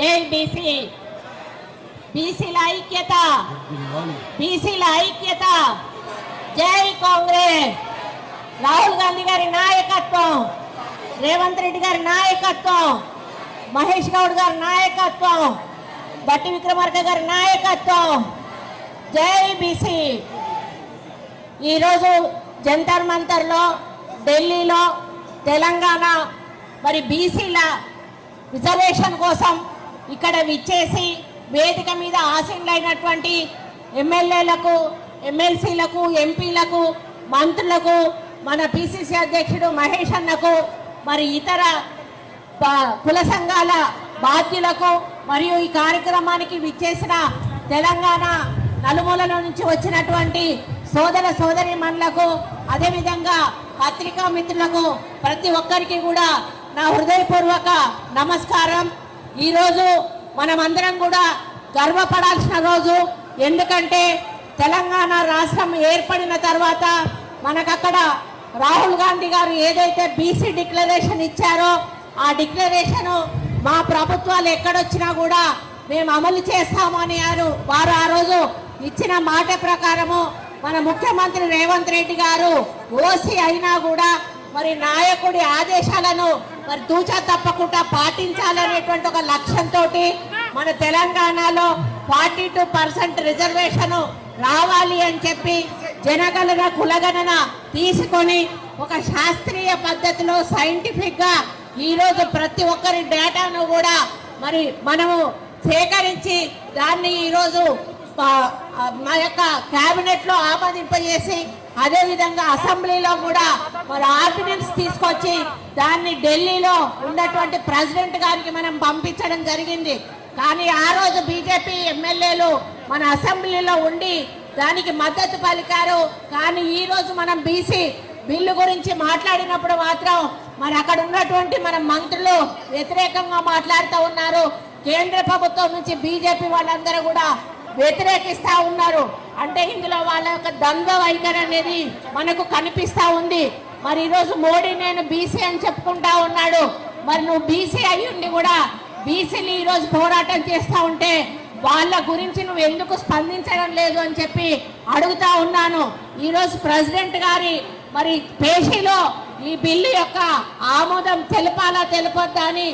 జై బీసీ. బీసీల ఐక్యత. బీసీల ఐక్యత. జై కాంగ్రెస్. రాహుల్ గాంధీ గారి నాయకత్వం. రేవంత్ రెడ్డి గారి నాయకత్వం. మహేష్ గౌడ్ గారి నాయకత్వం. బట్టి విక్రమార్క గారి నాయకత్వం. జై బీసీ. ఈరోజు జంతర్ మంతర్లో ఢిల్లీలో తెలంగాణ మరి బీసీల రిజర్వేషన్ కోసం ఇక్కడ విచ్చేసి వేదిక మీద ఆసీనులైనటువంటి ఎమ్మెల్యేలకు ఎమ్మెల్సీలకు ఎంపీలకు మంత్రులకు మన పిసిసి అధ్యక్షుడు మహేష్ అన్నకు మరి ఇతర ప- కుల సంఘాల బాధ్యులకు మరియు ఈ కార్యక్రమానికి విచ్చేసిన తెలంగాణ నలుమూలల నుంచి వచ్చినటువంటి సోదర సోదరి మనులకు అదేవిధంగా పత్రికా మిత్రులకు ప్రతి ఒక్కరికి కూడా నా హృదయపూర్వక నమస్కారం. ఈరోజు మనమందరం కూడా గర్వపడాల్సిన రోజు. ఎందుకంటే తెలంగాణ రాష్ట్రం ఏర్పడిన తర్వాత మనకక్కడ రాహుల్ గాంధీ గారు ఏదైతే బీసీ డిక్లరేషన్ ఇచ్చారో ఆ డిక్లరేషన్ మా ప్రభుత్వాలు ఎక్కడొచ్చినా కూడా మేము అమలు చేస్తాము అని వారు వారు ఆ రోజు ఇచ్చిన మాట ప్రకారము మన ముఖ్యమంత్రి రేవంత్ రెడ్డి గారు ఓసీ అయినా కూడా మరి నాయకుడి ఆదేశాలను మరి తూచా తప్పకుండా పాటించాలనేటువంటి ఒక లక్ష్యంతో మన తెలంగాణలో ఫార్టీ టూ పర్సెంట్ రిజర్వేషన్ రావాలి అని చెప్పి జనగణన కులగణన తీసుకొని ఒక శాస్త్రీయ పద్ధతిలో సైంటిఫిక్గా ఈరోజు ప్రతి ఒక్కరి డేటాను కూడా మరి మనము సేకరించి దాన్ని ఈరోజు మా యొక్క కేబినెట్లో ఆమోదింపజేసి అదే విధంగా అసెంబ్లీలో కూడా మరి ఆర్డినెన్స్ తీసుకొచ్చి దాన్ని ఢిల్లీలో ఉన్నటువంటి ప్రెసిడెంట్ గారికి మనం పంపించడం జరిగింది. కానీ ఆ రోజు బీజేపీ ఎమ్మెల్యేలు మన అసెంబ్లీలో ఉండి దానికి మద్దతు పలికారు. కానీ ఈ రోజు మనం బీసీ బిల్లు గురించి మాట్లాడినప్పుడు మాత్రం మరి అక్కడ ఉన్నటువంటి మన మంత్రులు వ్యతిరేకంగా మాట్లాడుతూ ఉన్నారు. కేంద్ర ప్రభుత్వం నుంచి బీజేపీ వాళ్ళందరూ కూడా వ్యతిరేకిస్తూ ఉన్నారు. అంటే ఇందులో వాళ్ళ యొక్క ద్వంద్వ వైఖరి అనేది మనకు కనిపిస్తూ ఉంది. మరి ఈరోజు మోడీ నేను బీసీ అని చెప్పుకుంటా ఉన్నాడు. మరి నువ్వు బీసీ అయి ఉండి కూడా బీసీలు ఈరోజు పోరాటం చేస్తూ ఉంటే వాళ్ళ గురించి నువ్వు ఎందుకు స్పందించడం లేదు అని చెప్పి అడుగుతా ఉన్నాను. ఈరోజు ప్రెసిడెంట్ గారి మరి పేషీలో ఈ బిల్లు యొక్క ఆమోదం తెలపాలా తెలపొద్దా అని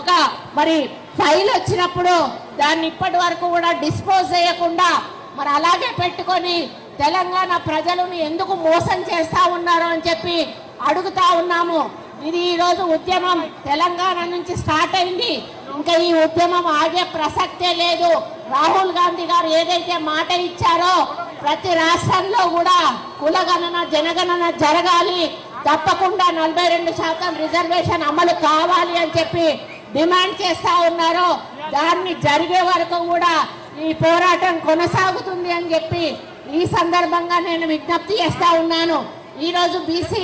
ఒక మరి ఫైల్ వచ్చినప్పుడు దాన్ని ఇప్పటి వరకు కూడా డిస్పోజ్ చేయకుండా మరి అలాగే పెట్టుకొని తెలంగాణ ప్రజలను ఎందుకు మోసం చేస్తూ ఉన్నారు అని చెప్పి అడుగుతా ఉన్నాము. ఇది ఈరోజు ఉద్యమం తెలంగాణ నుంచి స్టార్ట్ అయింది. ఇంకా ఈ ఉద్యమం ఆగే ప్రసక్తే లేదు. రాహుల్ గాంధీ గారు ఏదైతే మాట ఇచ్చారో ప్రతి రాష్ట్రంలో కూడా కులగణన జనగణన జరగాలి. తప్పకుండా నలభై రెండు శాతం రిజర్వేషన్ అమలు కావాలి అని చెప్పి డిమాండ్ చేస్తా ఉన్నారు. దాన్ని జరిగే వరకు కూడా ఈ పోరాటం కొనసాగుతుంది అని చెప్పి ఈ సందర్భంగా నేను విజ్ఞప్తి చేస్తా ఉన్నాను. ఈరోజు బీసీ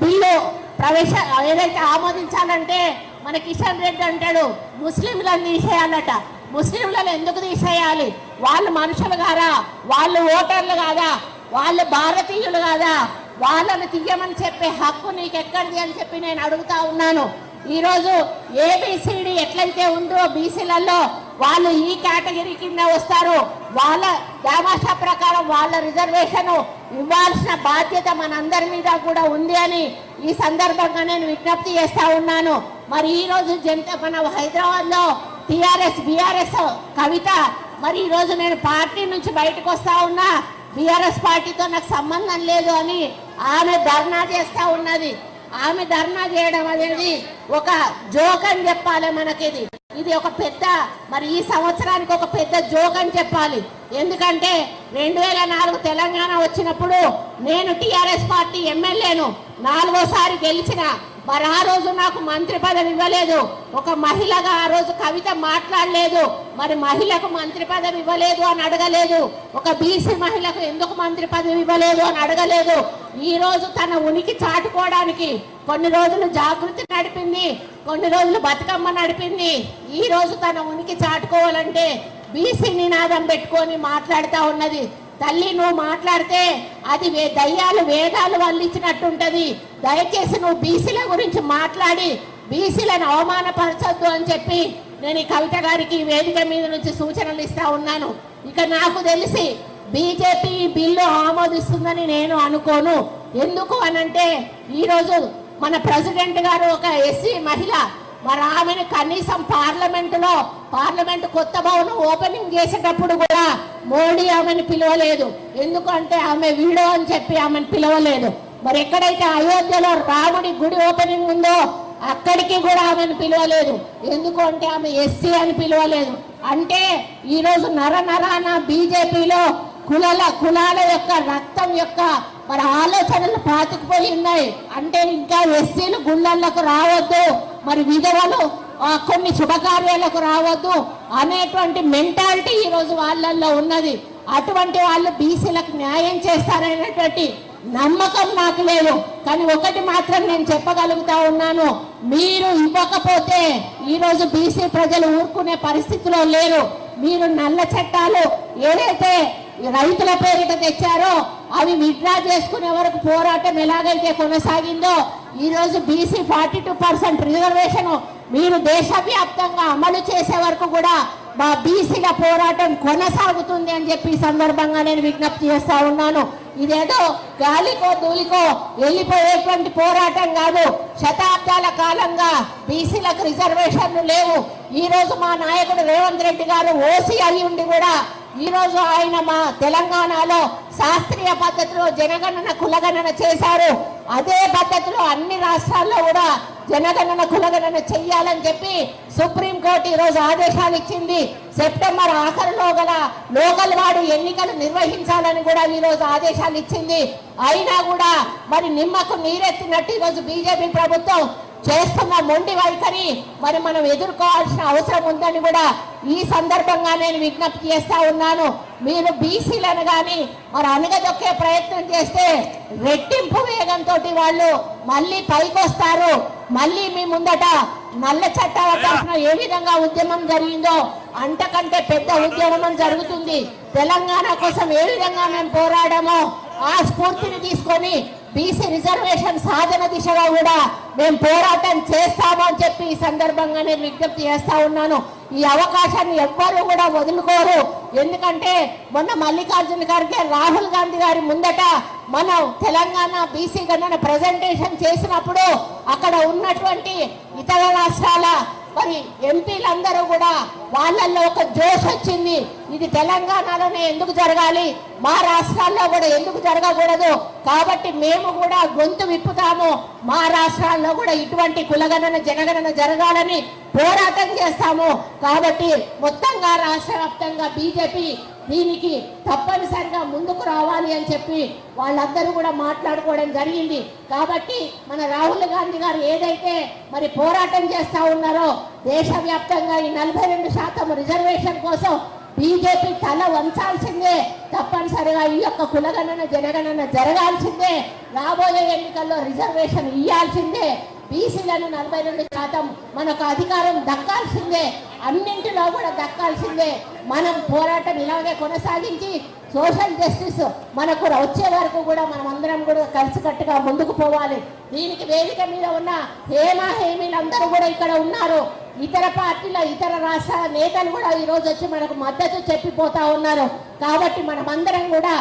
బిల్లు ప్రవేశ ఏదైతే ఆమోదించాలంటే మన కిషన్ రెడ్డి అంటాడు ముస్లింలను తీసేయాలట. ముస్లింలను ఎందుకు తీసేయాలి? వాళ్ళు మనుషులు కాదా? వాళ్ళు ఓటర్లు కాదా? వాళ్ళు భారతీయులు కాదా? వాళ్ళని తీయమని చెప్పే హక్కు నీకు ఎక్కడిది అని చెప్పి నేను అడుగుతా ఉన్నాను. ఈరోజు ఏబిసిడి ఎట్లయితే ఉందో బీసీలలో వాళ్ళు ఈ కేటగిరీ కింద వస్తారు. వాళ్ళ దామాషా ప్రకారం వాళ్ళ రిజర్వేషన్ ఇవ్వాల్సిన బాధ్యత మనందరి మీద కూడా ఉంది అని ఈ సందర్భంగా నేను విజ్ఞప్తి చేస్తా ఉన్నాను. మరి ఈరోజు రోజు మన హైదరాబాద్లో టీఆర్ఎస్ బీఆర్ఎస్ కవిత మరి ఈరోజు నేను పార్టీ నుంచి బయటకు వస్తా ఉన్నా బిఆర్ఎస్ పార్టీతో నాకు సంబంధం లేదు అని ఆమె ధర్నా చేస్తా ఉన్నది. ఆమె ధర్నా చేయడం అనేది ఒక జోక్ అని చెప్పాలి మనకి ఇది ఇది ఒక పెద్ద మరి ఈ సంవత్సరానికి ఒక పెద్ద జోక్ అని చెప్పాలి. ఎందుకంటే రెండు వేల నాలుగు తెలంగాణ వచ్చినప్పుడు నేను టిఆర్ఎస్ పార్టీ ఎమ్మెల్యేను. నాలుగోసారి గెలిచిన మరి ఆ రోజు నాకు మంత్రి పదవి ఇవ్వలేదు. ఒక మహిళగా ఆ రోజు కవిత మాట్లాడలేదు. మరి మహిళకు మంత్రి పదవి ఇవ్వలేదు అని అడగలేదు. ఒక బీసీ మహిళకు ఎందుకు మంత్రి పదవి ఇవ్వలేదు అని అడగలేదు. ఈరోజు తన ఉనికి చాటుకోవడానికి కొన్ని రోజులు జాగృతి నడిపింది కొన్ని రోజులు బతుకమ్మ నడిపింది. ఈరోజు తన ఉనికి చాటుకోవాలంటే బీసీ నినాదం పెట్టుకొని మాట్లాడుతూ ఉన్నది. తల్లి నువ్వు మాట్లాడితే అది వే- దయ్యాలు వేదాలు వల్లించినట్టుంటది. దయచేసి నువ్వు బీసీల గురించి మాట్లాడి బీసీలను అవమానపరచొద్దు అని చెప్పి నేను ఈ కవిత గారికి వేదిక మీద నుంచి సూచనలు ఇస్తా ఉన్నాను. ఇక నాకు తెలిసి బీజేపీ ఈ బిల్లు ఆమోదిస్తుందని నేను అనుకోను. ఎందుకు అనంటే ఈరోజు మన ప్రెసిడెంట్ గారు ఒక ఎస్సీ మహిళ. మరి ఆమెను కనీసం పార్లమెంటులో పార్లమెంట్ కొత్త భవనం ఓపెనింగ్ చేసేటప్పుడు కూడా మోడీ ఆమెను పిలవలేదు. ఎందుకంటే ఆమె వీడో అని చెప్పి ఆమెను పిలవలేదు. మరి ఎక్కడైతే అయోధ్యలో రాముడి గుడి ఓపెనింగ్ ఉందో అక్కడికి కూడా ఆమెను పిలవలేదు. ఎందుకంటే ఆమె ఎస్సీ అని పిలవలేదు. అంటే ఈరోజు నర నరాన బీజేపీలో కులాల కులాల యొక్క రక్తం యొక్క మరి ఆలోచనలు పాతుకుపోయి ఉన్నాయి. అంటే ఇంకా ఎస్సీలు గుళ్ళలకు రావద్దు మరి విధవలు కొన్ని శుభకార్యాలకు రావద్దు అనేటువంటి మెంటాలిటీ ఈరోజు వాళ్ళల్లో ఉన్నది. అటువంటి వాళ్ళు బీసీలకు న్యాయం చేస్తారనేటువంటి నమ్మకం నాకు లేదు. కానీ ఒకటి మాత్రం నేను చెప్పగలుగుతా ఉన్నాను. మీరు ఇవ్వకపోతే ఈరోజు బీసీ ప్రజలు ఊరుకునే పరిస్థితిలో లేరు. మీరు నల్ల చట్టాలు ఏదైతే రైతుల పేరిట తెచ్చారో అవి విత్డ్రా చేసుకునే వరకు పోరాటం ఎలాగైతే కొనసాగిందో ఈరోజు BC forty two percent reservation మీరు దేశవ్యాప్తంగా అమలు చేసే వరకు కూడా మా బీసీల పోరాటం కొనసాగుతుంది అని చెప్పి సందర్భంగా నేను విజ్ఞప్తి చేస్తా ఉన్నాను. ఇదేదో గాలికో దూలికో వెళ్ళిపోయేటువంటి పోరాటం కాదు. శతాబ్దాల కాలంగా బీసీలకు రిజర్వేషన్లు లేవు. ఈరోజు మా నాయకుడు రేవంత్ రెడ్డి గారు ఓసీ అయి ఉండి కూడా ఈరోజు ఆయన మా తెలంగాణలో శాస్త్రీయ పద్ధతిలో జనగణన కులగణన చేశారు. అదే పద్ధతిలో అన్ని రాష్ట్రాల్లో కూడా జనగణన కులగణన చెయ్యాలని చెప్పి సుప్రీంకోర్టు ఈరోజు ఆదేశాలు ఇచ్చింది. సెప్టెంబర్ ఆఖరిలో గల లోకల్ వాడు ఎన్నికలు నిర్వహించాలని కూడా ఈరోజు ఆదేశాలు ఇచ్చింది. అయినా కూడా మరి నిమ్మకు నీరెత్తినట్టు ఈ రోజు బీజేపీ ప్రభుత్వం చేస్తున్న మొండి వైఖరి మరి మనం ఎదుర్కోవాల్సిన అవసరం ఉందని కూడా ఈ సందర్భంగా నేను విజ్ఞప్తి చేస్తా ఉన్నాను. మీరు బీసీలను కానీ మరి అనగదొక్కే ప్రయత్నం చేస్తే రెట్టింపు వేగంతో వాళ్ళు మళ్ళీ పైకొస్తారు. మళ్ళీ మీ ముందట నల్ల చట్టాల తరఫున ఏ విధంగా ఉద్యమం జరిగిందో అంతకంటే పెద్ద ఉద్యమం జరుగుతుంది. తెలంగాణ కోసం ఏ విధంగా మేము పోరాడామో ఆ స్ఫూర్తిని తీసుకొని బీసీ రిజర్వేషన్ సాధన దిశగా కూడా మేము పోరాటం చేస్తాము అని చెప్పి ఈ సందర్భంగా నేను విజ్ఞప్తి చేస్తా ఉన్నాను. ఈ అవకాశాన్ని ఎవ్వరూ కూడా వదులుకోరు. ఎందుకంటే మొన్న మల్లికార్జున గారికి రాహుల్ గాంధీ గారి ముందట మనం తెలంగాణ బీసీ గణన ప్రజెంటేషన్ చేసినప్పుడు అక్కడ ఉన్నటువంటి ఇతర రాష్ట్రాల మరి ఎంపీలందరూ కూడా వాళ్ళల్లో ఒక జోష్ వచ్చింది. ఇది తెలంగాణలోనే ఎందుకు జరగాలి? మా రాష్ట్రాల్లో కూడా ఎందుకు జరగకూడదు? కాబట్టి మేము కూడా గొంతు విప్పుతాము. మా రాష్ట్రాల్లో కూడా ఇటువంటి కులగణన జనగణన జరగాలని పోరాటం చేస్తాము. కాబట్టి మొత్తంగా రాష్ట్ర వ్యాప్తంగా బీజేపీ దీనికి తప్పనిసరిగా ముందుకు రావాలి అని చెప్పి వాళ్ళందరూ కూడా మాట్లాడుకోవడం జరిగింది. కాబట్టి మన రాహుల్ గాంధీ గారు ఏదైతే మరి పోరాటం చేస్తూ ఉన్నారో దేశవ్యాప్తంగా ఈ నలభై రెండు శాతం రిజర్వేషన్ కోసం బీజేపీ తల వంచాల్సిందే. తప్పనిసరిగా ఈ యొక్క కులగణన జనగణన జరగాల్సిందే. రాబోయే ఎన్నికల్లో రిజర్వేషన్ ఇయ్యాల్సిందే. బీసీలను నలభై రెండు శాతం మనకు అధికారం దక్కాల్సిందే. అన్నింటిలో కూడా దక్కాల్సిందే. మనం పోరాటం ఇలాగే కొనసాగించి సోషల్ జస్టిస్ మనకు వచ్చే వరకు కూడా మనం అందరం కూడా కలిసికట్టుగా ముందుకు పోవాలి. దీనికి వేదిక మీద ఉన్న హేమ హేమీలందరూ కూడా ఇక్కడ ఉన్నారు. ఇతర పార్టీల ఇతర రాష్ట్రాల నేతలు కూడా ఈరోజు వచ్చి మనకు మద్దతు చెప్పిపోతా ఉన్నారు. కాబట్టి మనమందరం కూడా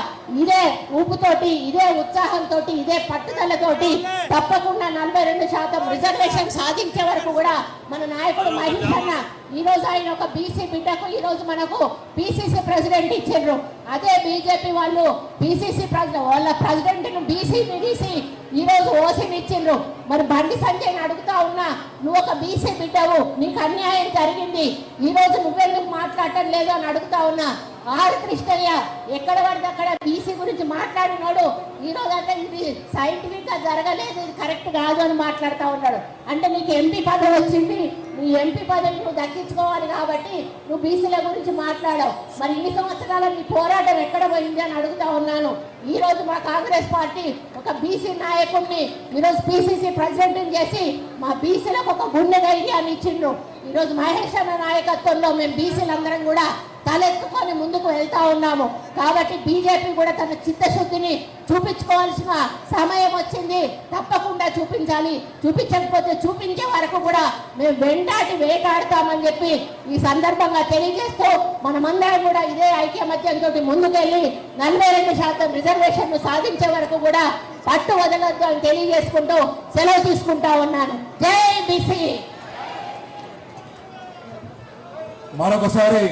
ఇదే ఊపుతోటి ఇదే ఉత్సాహంతో ఇదే పట్టుదలతోటి తప్పకుండా నలభై రెండు శాతం రిజర్వేషన్ సాధించే వరకు కూడా మన నాయకుడు మహేష్ అన్న ఈ ఆయన ఒక బీసీ బిడ్డకు ఈ రోజు మనకు పిసిసి ప్రెసిడెంట్ ఇచ్చిండ్రు. అదే బీజేపీ వాళ్ళు పిసిసి ప్రెసిడెంట్ వాళ్ళ ప్రెసిడెంట్ను బీసీ బీడీసీ ఈరోజు రోజు ఓసీని ఇచ్చిండ్రు. మరి బండి సంజయ్ని అడుగుతా ఉన్నా నువ్వు ఒక బీసీ బిడ్డవు నీకు అన్యాయం జరిగింది. ఈరోజు నువ్వెందుకు మాట్లాడటం లేదు? అని అడుగుతా ఉన్నా. ఆరు కృష్ణయ్య ఎక్కడ పడితే అక్కడ బీసీ గురించి మాట్లాడినాడు. ఈరోజు అంటే ఇది సైంటిఫిక్గా జరగలేదు ఇది కరెక్ట్ కాదు అని మాట్లాడుతూ ఉన్నాడు. అంటే నీకు ఎంపీ పదవి వచ్చింది నీ ఎంపీ పదవి నువ్వు దక్కించుకోవాలి కాబట్టి నువ్వు బీసీల గురించి మాట్లాడావు. మరి ఇన్ని సంవత్సరాల నీ పోరాటం ఎక్కడ పోయింది అని అడుగుతా ఉన్నాను. ఈ రోజు మా కాంగ్రెస్ పార్టీ ఒక బీసీ నాయకుడిని ఈరోజు పిసిసి ప్రెసిడెంట్ చేసి మా బీసీలకు ఒక గుండె ధైర్యాన్ని ఇచ్చిండ్రు. ఈరోజు మహేష్ అన్న నాయకత్వంలో మేము బీసీలందరం కూడా తలెత్తుకొని ముందుకు వెళ్తా ఉన్నాము. కాబట్టి బీజేపీ కూడా తన చిత్తశుద్ధిని చూపించుకోవాల్సిన సమయం వచ్చింది. తప్పకుండా చూపించాలి. చూపించకపోతే చూపించే వరకు కూడా మేము వెంటాటి వేటాడతామని చెప్పి ఈ సందర్భంగా తెలియజేస్తూ మనమందరం కూడా ఇదే ఐక్యమత్యంతో ముందుకెళ్ళి నలభై రెండు శాతం రిజర్వేషన్ సాధించే వరకు కూడా పట్టు వదలొద్దు అని తెలియజేసుకుంటూ సెలవు తీసుకుంటా ఉన్నాను. జై బీసీ! మరొకసారి